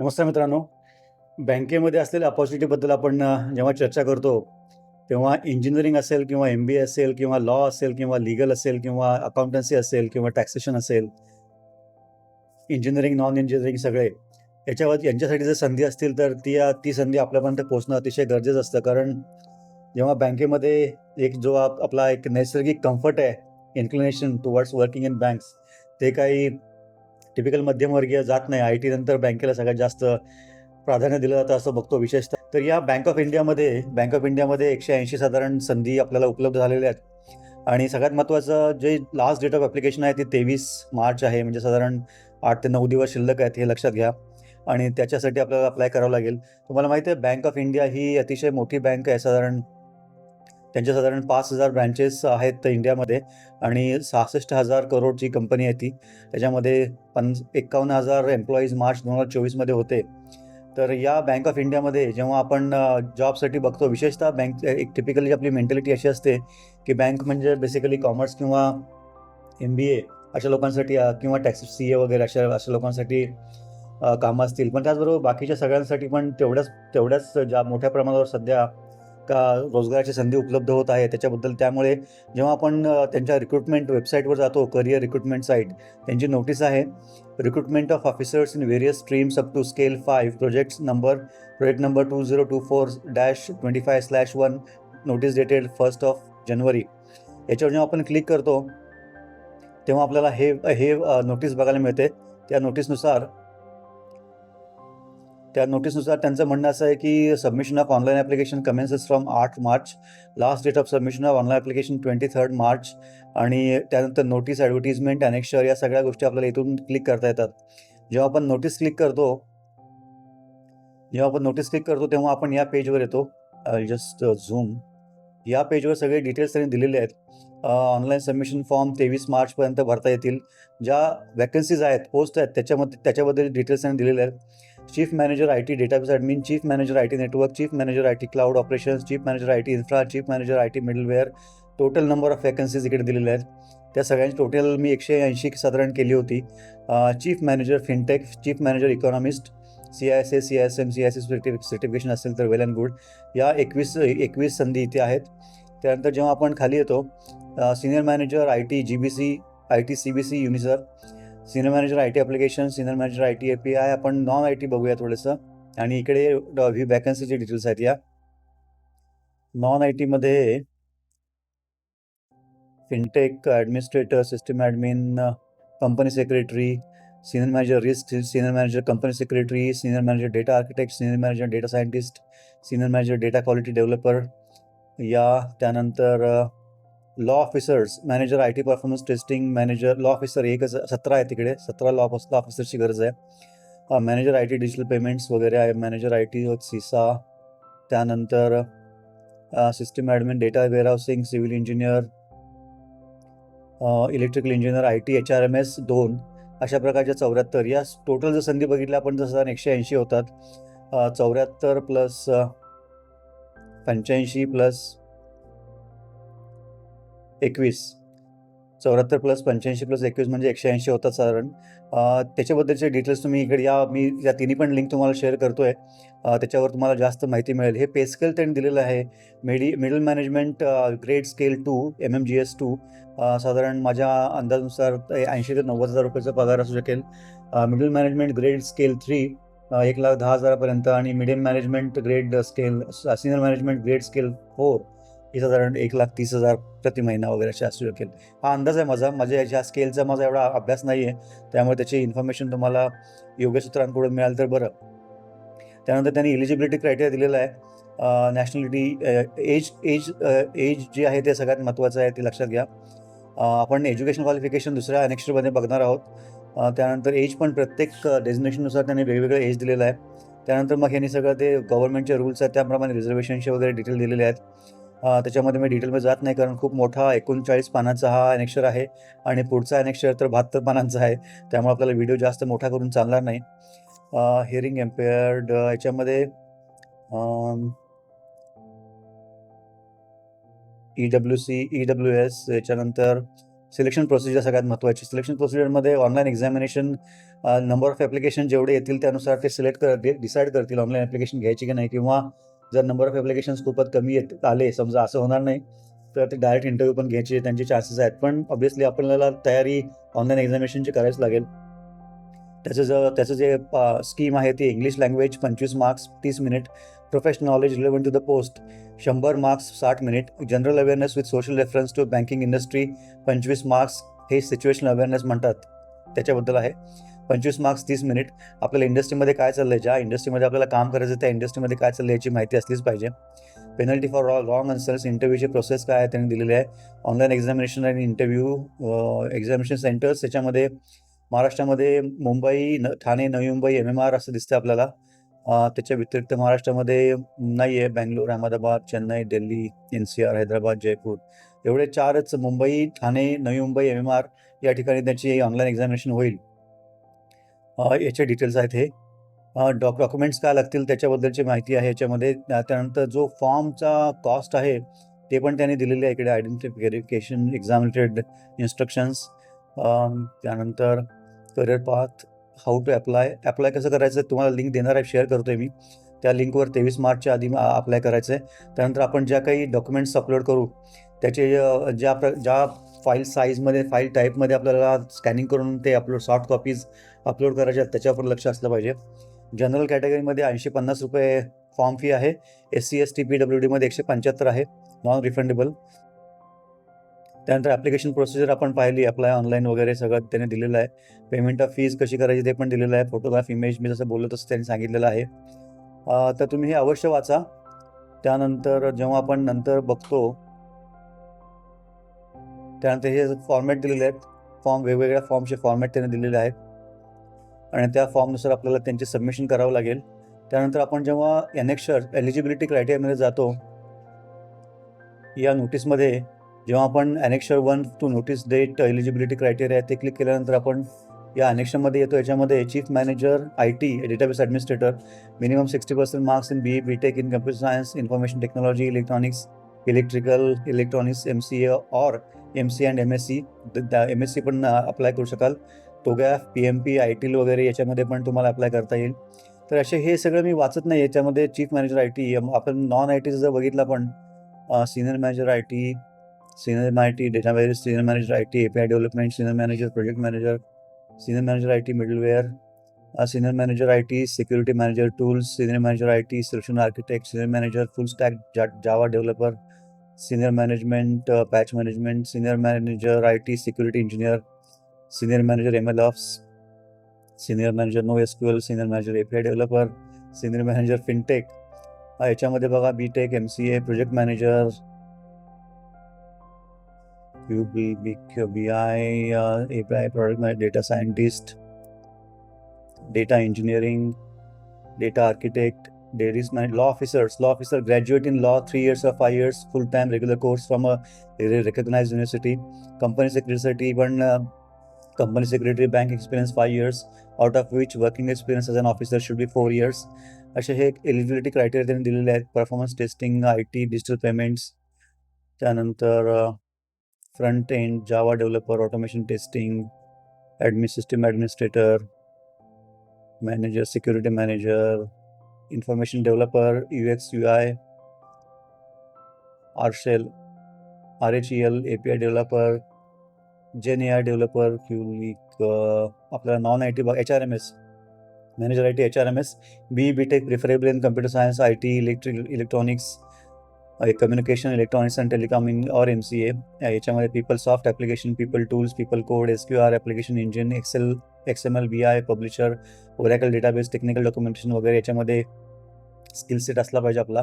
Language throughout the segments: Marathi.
नमस्कार मित्रांनो. बँकेमध्ये असलेल्या अपॉर्च्युनिटीबद्दल आपण जेव्हा चर्चा करतो तेव्हा इंजिनिअरिंग असेल किंवा एम बी ए असेल किंवा लॉ असेल किंवा लिगल असेल किंवा अकाउंटन्सी असेल किंवा टॅक्सेशन असेल इंजिनिअरिंग नॉन इंजिनिअरिंग सगळे याच्यावर यांच्यासाठी जर संधी असतील तर ती ती संधी आपल्यापर्यंत पोहोचणं अतिशय गरजेचं असतं. कारण जेव्हा बँकेमध्ये एक जो आप- आपला एक नैसर्गिक कम्फर्ट आहे inclination towards working in banks ते काही टिपिकल मध्यमवर्गीय जात नाही. आय टी नंतर बँकेला सगळ्यात जास्त प्राधान्य दिलं जातं असं बघतो विशेषतः. तर या बँक ऑफ इंडियामध्ये बँक ऑफ इंडियामध्ये एकशे ऐंशी साधारण संधी आपल्याला उपलब्ध झालेल्या आहेत. आणि सगळ्यात महत्त्वाचं जे लास्ट डेट ऑफ ॲप्लिकेशन आहे ते तेवीस मार्च आहे. म्हणजे साधारण आठ ते नऊ दिवस शिल्लक आहेत हे लक्षात घ्या. आणि त्याच्यासाठी आपल्याला अप्लाय करावं लागेल. तुम्हाला माहिती आहे बँक ऑफ इंडिया ही अतिशय मोठी बँक आहे. साधारण त्यांच्या साधारण पाच हजार ब्रँचेस आहेत इंडियामध्ये आणि सहासष्ट हजार करोडची कंपनी आहे ती त्याच्यामध्ये पन एक्कावन्न हजार एम्प्लॉईज मार्च दोन हजार चोवीसमध्ये होते. तर या बँक ऑफ इंडियामध्ये जेव्हा आपण जॉबसाठी बघतो विशेषतः बँक एक टिपिकली आपली मेंटॅलिटी अशी असते की बँक म्हणजे बेसिकली कॉमर्स किंवा एम बी ए अशा लोकांसाठी किंवा टॅक्स सी ए वगैरे अशा अशा लोकांसाठी कामं असतील. पण त्याचबरोबर बाकीच्या सगळ्यांसाठी पण तेवढ्याच तेवढ्याच ज्या मोठ्या प्रमाणावर सध्या का रोजगाराची संधी उपलब्ध होत आहे? त्याच्याबद्दल त्यामुळे जेव्हा आपण त्यांच्या रिक्रुटमेंट वेबसाईटवर जातो करिअर रिक्रुटमेंट साईट त्यांची नोटीस आहे. Recruitment of officers in various streams up to scale five projects number project number two zero two four dash twenty five slash one notice dated first of January याच्यावर जेव्हा आपण क्लिक करतो तेव्हा आपल्याला हे हे नोटीस बघायला मिळते. त्या नोटीसनुसार त्या नोटीसनुसार त्यांचं म्हणणं असं आहे की submission of online application commences from आठ March. Last date of submission of online application twenty third March. आणि त्यानंतर नोटीस ॲडव्हर्टिजमेंट अनेक्षर या सगळ्या गोष्टी आपल्याला इथून क्लिक करता येतात. जेव्हा आपण नोटीस क्लिक करतो जेव्हा आपण नोटीस क्लिक करतो तेव्हा आपण या पेजवर येतो. जस्ट झूम uh, या पेजवर सगळे डिटेल्स त्यांनी दिलेले आहेत. ऑनलाईन सबमिशन फॉर्म तेवीस मार्चपर्यंत भरता येतील. ज्या वॅकन्सीज आहेत पोस्ट आहेत त्याच्यामध्ये त्याच्याबद्दल डिटेल्स त्यांनी दिलेले आहेत. Chief manager I T database admin chief manager I T network chief manager I T cloud operations chief manager I T infra chief manager I T middleware. Total number of vacancies इकडे दिलेल्या आहेत. त्या सगळ्यांची टोटल मी एकशे ऐंशी साधारण केली होती. Chief manager fintech chief manager economist C I S A C I S M C I S S certification असेल तर वेल अँड गुड या एकवीस एकवीस संधी इथे आहेत. त्यानंतर जेव्हा आपण खाली येतो senior manager I T G B C I T C B C युनिसर senior manager I T application senior manager I T A P I आपण नॉन आय टी बघूया थोडंसं. आणि इकडे ही वॅकन्सीचे डिटेल्स आहेत या. नॉन आय टीमध्ये fintech administrator system admin company secretary senior manager risk senior manager company secretary senior manager data architect senior manager data scientist senior manager data quality developer या त्यानंतर law officers manager I T performance testing manager law officer एकच सतरा आहे तिकडे. सतरा लॉ लॉ ऑफिसरची गरज आहे. Manager I T digital payments वगैरे आहे. मॅनेजर आय टी सिसा त्यानंतर system admin data warehousing civil engineer electrical engineer I T H R M S दोन. अशा प्रकारच्या चौऱ्याहत्तर. या टोटल जर संधी बघितल्या आपण जसं एकशे ऐंशी होतात. चौऱ्याहत्तर प्लस पंच्याऐंशी प्लस एकवीस. चौऱ्याहत्तर प्लस पंच्याऐंशी प्लस एकवीस म्हणजे एकशे ऐंशी होतात साधारण. त्याच्याबद्दलचे डिटेल्स तुम्ही इकडे या मी या तिन्ही पण लिंक तुम्हाला शेअर करतो आहे त्याच्यावर तुम्हाला जास्त माहिती मिळेल. हे पे स्केल त्यांनी दिलेलं आहे. मेडी middle management grade scale two M M G S two. साधारण माझ्या अंदाजानुसार ऐंशी ते नव्वद हजार रुपयाचा पगार असू शकेल. Middle management grade scale three एक लाख दहा हजारापर्यंत आणि medium management grade scale senior management grade scale four. ही साधारण एक लाख तीस हजार प्रति महिना वगैरे असे असू शकेल. हा अंदाज आहे माझा. माझ्या ह्या स्केलचा माझा एवढा अभ्यास नाही आहे त्यामुळे त्याची इन्फॉर्मेशन तुम्हाला योग्य सूत्रांकडून मिळाल तर बरं. त्यानंतर त्यांनी इलिजिबिलिटी क्रायटेरिया दिलेला आहे. नॅशनॅलिटी एज एज एज जे आहे ते सगळ्यात महत्त्वाचं आहे ते लक्षात घ्या. आपण एज्युकेशन क्वालिफिकेशन दुसऱ्या अनेक्स्टरमध्ये बघणार आहोत. त्यानंतर एज पण प्रत्येक डेझिग्नेशननुसार त्यांनी वेगवेगळं एज दिलेलं आहे त्यानंतर मग यांनी सगळं ते गव्हर्नमेंटचे रूल्स आहेत. त्याप्रमाणे रिझर्वेशनचे वगैरे डिटेल दिलेले आहेत. त्याच्यामध्ये मी डिटेलमध्ये जात नाही कारण खूप मोठा एकोणचाळीस पानाचा हा अनेक्षर आहे आणि पुढचा अनेक्षर तर बहात्तर पानांचा आहे. त्यामुळे आपल्याला व्हिडिओ जास्त मोठा करून चालणार नाही. हिअरिंग एम्पेअर्ड याच्यामध्ये E W C E W S याच्यानंतर सिलेक्शन प्रोसिजर सगळ्यात महत्त्वाची selection प्रोसिजरमध्ये online examination number of application जेवढे येतील त्यानुसार ते सिलेक्ट कर डिसाईड करतील ऑनलाईन ॲप्लिकेशन घ्यायची की नाही किंवा जर नंबर ऑफ ॲप्लिकेशन्स खूपच कमी येत आले समजा असं होणार नाही तर ते डायरेक्ट इंटरव्ह्यू पण घ्यायचे त्यांचे चान्सेस आहेत. पण ऑब्व्हियसली आपल्याला तयारी ऑनलाईन एक्झामिनेशनची करायच लागेल. त्याचं जर त्याचं जे स्कीम आहे ती इंग्लिश लँग्वेज पंचवीस मार्क्स तीस minute professional knowledge relevant to the post शंभर मार्क्स साठ minute general awareness with social reference to banking industry पंचवीस मार्क्स हे सिच्युएशन अवेअरनेस म्हणतात. त्याच्याबद्दल आहे. पंचवीस मार्क्स तीस मिनिट. आपल्याला इंडस्ट्रीमध्ये काय चाललं आहे ज्या इंडस्ट्रीमध्ये आपल्याला काम करायचं त्या इंडस्ट्रीमध्ये काय चाललं आहे याची माहिती असलीच पाहिजे. पेनल्टी फॉर रॉंग आन्सर्स इंटरव्ह्यूची प्रोसेस काय आहे त्यांनी दिलेली आहे. ऑनलाईन एक्झामिनेशन आणि इंटरव्ह्यू एक्झामिनेशन सेंटर्स त्याच्यामध्ये महाराष्ट्रामध्ये मुंबई न Thane Navi Mumbai M M R असं दिसतं आपल्याला. त्याच्या व्यतिरिक्त महाराष्ट्रामध्ये नाही आहे Bangalore Ahmedabad Chennai Delhi N C R Hyderabad Jaipur. एवढे चारच Mumbai Thane Navi Mumbai M M R या ठिकाणी त्याची ऑनलाईन एक्झामिनेशन होईल. याचे डिटेल्स आहेत हे. डॉक डॉक्युमेंट्स काय लागतील त्याच्याबद्दलची माहिती आहे याच्यामध्ये. त्यानंतर जो फॉर्मचा कॉस्ट आहे ते पण त्यांनी दिलेले आहे इकडे आयडेंटिटी एक्झामिनेटेड इन्स्ट्रक्शन्स त्यानंतर career path how to apply apply कसं करायचं तुम्हाला लिंक देणार आहे शेअर करतो आहे मी. त्या लिंकवर तेवीस मार्चच्या आधी अप्लाय करायचं आहे त्यानंतर आपण ज्या काही डॉक्युमेंट्स अपलोड करू त्याचे ज्या प्र ज्या फाईल साईजमध्ये फाईल टाईपमध्ये आपल्याला स्कॅनिंग करून ते अपलोड सॉफ्ट कॉपीज अपलोड करायच्या आहेत त्याच्यावर लक्ष असलं पाहिजे. जनरल कॅटेगरीमध्ये ऐंशी पन्नास रुपये फॉर्म फी आहे. S C S T P W डीमध्ये एकशे पंच्याहत्तर आहे. नॉन रिफंडेबल त्यानंतर ॲप्लिकेशन प्रोसिजर आपण पाहिली अप्लाय ऑनलाईन वगैरे सगळं त्याने दिलेलं आहे. पेमेंट ऑफ फीज कशी करायची ते पण दिलेलं आहे. फोटोग्राफ इमेज मी जसं बोललो तसं त्यांनी सांगितलेलं आहे. तर तुम्ही हे अवश्य वाचा. त्यानंतर जेव्हा आपण नंतर बघतो त्यानंतर हे फॉर्मॅट दिलेले आहेत. फॉर्म वेगवेगळ्या फॉर्मचे फॉर्मॅट त्याने दिलेले आहेत. आणि त्या फॉर्मनुसार आपल्याला त्यांचे सबमिशन करावं लागेल. त्यानंतर आपण जेव्हा एनेक्शर एलिजिबिलिटी क्रायटेरियामध्ये जातो या नोटीसमध्ये जेव्हा आपण annexure one two notice date eligibility criteria ते क्लिक केल्यानंतर आपण या अनेक्शनमध्ये येतो. याच्यामध्ये chief manager I T database administrator minimum sixty percent marks in B B tech in computer science information technology electronics electrical electronics M C A or M C and M S C M S C पण अप्लाय करू शकाल. तोग्या P M P I T वगैरे याच्यामध्ये पण तुम्हाला अप्लाय करता येईल. तर असे हे सगळं मी वाचत नाही याच्यामध्ये चीफ मॅनेजर आय टी आपण नॉन आय टीचं जर बघितलं पण senior manager I T senior I T database senior manager I T API I development senior manager project manager senior manager I T middleware senior manager I T security manager tools senior manager I T solution architect senior manager full stack Java developer senior management patch management senior manager I T security engineer senior manager M L ops senior manager no S Q L senior manager A P I developer senior manager fintech याच्यामध्ये बघा B tech M C A project manager U B B Q B I A P I product data scientist data engineering data architect dairies manage law officers law officer graduate in law three years of five years full time regular course from a recognized university company secretary पण company secretary bank experience five years out of which working experience as an officer should be four years असे हे एलिजिबिलिटी क्रायटेरिया त्यांनी दिलेले आहेत performance testing I T digital payments त्यानंतर front end Java developer automation testing admin system administrator manager security manager information developer U X U I आरशेल R H E L A P I developer Gen A I developer Qlik आपल्याला नॉन आय टी बघ H R M S manager I T H R M S B B tech preferable in computer science I T electric electronics communication electronics and telecoming or M C A याच्यामध्ये people soft application people tools people code S Q R application engine Excel X M L B I publisher Oracle database technical documentation वगैरे याच्यामध्ये स्किल सेट असला पाहिजे आपला.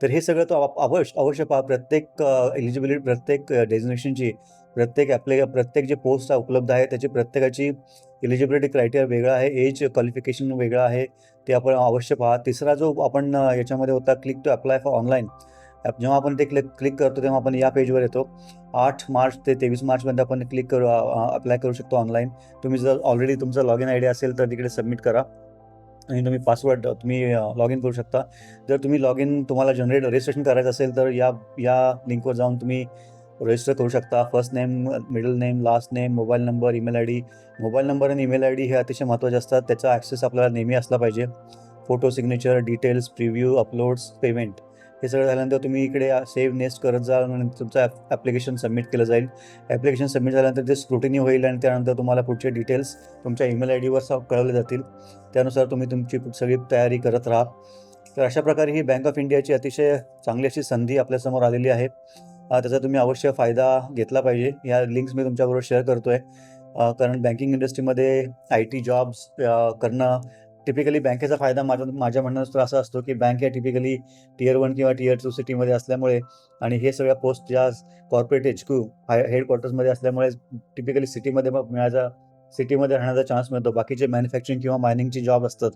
तर हे सगळं तो अवश्य अवश्य पहा. प्रत्येक एलिजिबिलिटी प्रत्येक डेझिग्नेशनची प्रत्येक ॲप्ले प्रत्येक जे पोस्ट उपलब्ध आहे त्याची प्रत्येकाची एलिजिबिलिटी क्रायटेरिया वेगळा आहे एज क्वालिफिकेशन वेगळं आहे ते आपण अवश्य पहा. तिसरा जो आपण याच्यामध्ये होता click to apply for online जेव्हा आपण ते क्लिक क्लिक करतो तेव्हा आपण या पेजवर येतो. आठ मार्च ते तेवीस मार्चमध्ये आपण क्लिक करू अप्लाय करू शकतो ऑनलाईन तुम्ही जर ऑलरेडी तुमचा लॉग इन आय डी असेल तर तिकडे सबमिट करा. आणि तुम्ही पासवर्ड तुम्ही लॉग इन करू शकता. जर तुम्ही लॉग इन तुम्हाला जनरेट रजिस्ट्रेशन करायचं असेल तर या या लिंकवर जाऊन तुम्ही रजिस्टर करू शकता. First name middle name last name mobile number email I D mobile number आणि ईमेल आय डी हे अतिशय महत्त्वाचे असतात. त्याचा ॲक्सेस आपल्याला नेहमी असला पाहिजे. Photo signature details preview uploads payment हे सगळं झाल्यानंतर तुम्ही इकडे सेव्ह नेक्स्ट करत जाल आणि तुमचं ॲप्लिकेशन सबमिट केलं जाईल. ॲप्लिकेशन सबमिट झाल्यानंतर ते स्क्रुटिनी होईल आणि त्यानंतर तुम्हाला पुढचे डिटेल्स तुमच्या ईमेल आय डीवर कळवले जातील. त्यानुसार तुम्ही तुमची सगळी तयारी करत राहा. तर अशा प्रकारे ही बँक ऑफ इंडियाची अतिशय चांगली अशी संधी आपल्यासमोर आलेली आहे. त्याचा तुम्ही अवश्य फायदा घेतला पाहिजे. या लिंक्स मी तुमच्याबरोबर शेअर करतो आहे कारण बँकिंग इंडस्ट्रीमध्ये आय टी जॉब्स करणं टिपिकली बँकेचा फायदा माझ्या माझ्या म्हणण्यानुसार असा असतो की बँक या टिपिकली टियर वन किंवा टियर टू सिटीमध्ये असल्यामुळे आणि हे सगळ्या पोस्ट ज्या कॉर्पोरेट एच क्यू हाय हेडक्वार्टर्समध्ये असल्यामुळे टिपिकली सिटीमध्ये मग मिळायचा सिटीमध्ये राहण्याचा चान्स मिळतो. बाकीचे मॅन्युफॅक्चरिंग किंवा मायनिंगचे जॉब असतात.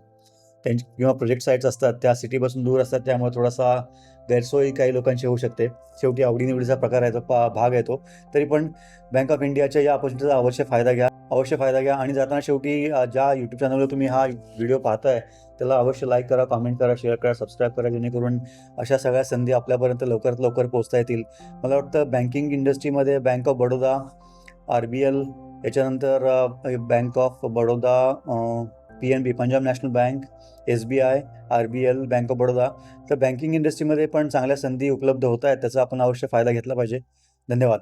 त्यांची किंवा प्रोजेक्ट साईट्स असतात त्या सिटीपासून दूर असतात त्यामुळे थोडासा गैरसोयी काही लोकांची होऊ शकते. शेवटी आवडीनिवडीचा प्रकार आहे तो पा भाग आहे तो. तरी पण बँक ऑफ इंडियाच्या या ऑपॉर्च्युनिटीचा अवश्य फायदा घ्या. अवश्य फायदा घ्या. आणि जाताना शेवटी ज्या यूट्यूब चॅनलवर तुम्ही हा व्हिडिओ पाहताय त्याला अवश्य लाईक करा कमेंट करा शेअर करा सबस्क्राईब करा जेणेकरून अशा सगळ्या संधी आपल्यापर्यंत लवकरात लवकर पोहोचता येतील. मला वाटतं बँकिंग इंडस्ट्रीमध्ये bank of Baroda R B L याच्यानंतर bank of Baroda P N B Punjab national bank S B I R B L bank of Baroda तर बँकिंग इंडस्ट्रीमध्ये पण चांगल्या संधी उपलब्ध होत आहेत. त्याचा आपण अवश्य फायदा घेतला पाहिजे. धन्यवाद.